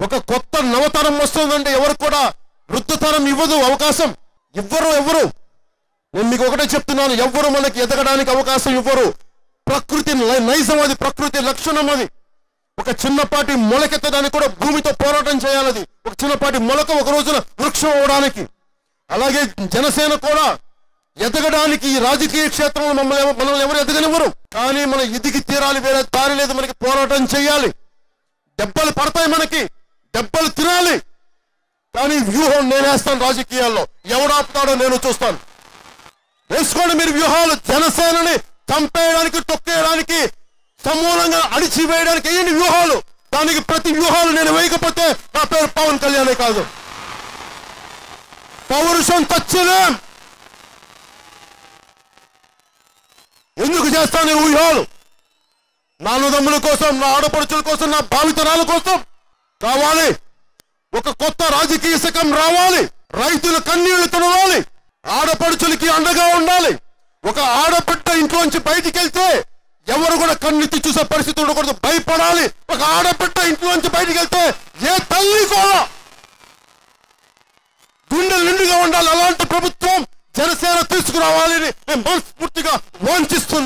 ఒక కొత్త నవతరం వస్తుందంటే ఎవరు కూడా వృద్ధతరం ఇవ్వదు అవకాశం ఇవ్వరు ఎవరు నేను మీకు ఒకటే చెప్తున్నాను ఎవ్వరు మనకి ఎదగడానికి అవకాశం ఇవ్వరు. ప్రకృతి నైజం అది ప్రకృతి లక్షణం అది. ఒక చిన్నపాటి మొలకెత్తడానికి కూడా భూమితో పోరాటం చేయాలి అది ఒక చిన్నపాటి మొలక ఒక రోజున వృక్షం అవడానికి. అలాగే జనసేన కూడా ఎదగడానికి ఈ రాజకీయ క్షేత్రంలో మమ్మల్ని మనల్ని ఎవరు ఎదగనివ్వరు. కానీ మన ఇదికి తీరాలి వేరే దారి లేదు మనకి పోరాటం చేయాలి. దెబ్బలు పడతాయి మనకి. దెబ్బలు తినాలి. కానీ వ్యూహం నేనేస్తాను రాజకీయాల్లో. ఎవడాపుతాడో నేను చూస్తాను. వేసుకోండి మీరు వ్యూహాలు. జనసేనని చంపేయడానికి తొక్కేయడానికి సమూలంగా అడిచివేయడానికి వేయండి వ్యూహాలు? దానికి ప్రతి వ్యూహాలు నేను వేయకపోతే నా పేరు పవన్ కళ్యాణే కాదు. పౌరుషం తచ్చలేం ఎందుకు చేస్తాను ఈ వ్యూహాలు? నా కోసం నా ఆడపడుచుల కోసం నా భావితరాల కోసం. కావాలి ఒక కొత్త రాజకీయ శకం రావాలి. రైతుల కన్నీళ్ళు తుడవాలి. ఆడపడుచులకి అండగా ఉండాలి. ఒక ఆడబిడ్డ ఇంట్లోంచి బయటికి వెళ్తే ఎవరు కూడా కన్నెత్తి చూసే పరిస్థితి ఉండకూడదు. భయపడాలి. ఒక ఆడబిడ్డ ఇంట్లోంచి బయటికి వెళ్తే ఏ తల్లి కూడా గుండె నిండుగా ఉండాలి. అలాంటి ప్రభుత్వం జనసేన తీసుకురావాలని నేను మనస్ఫూర్తిగా వాంఛిస్తున్నా.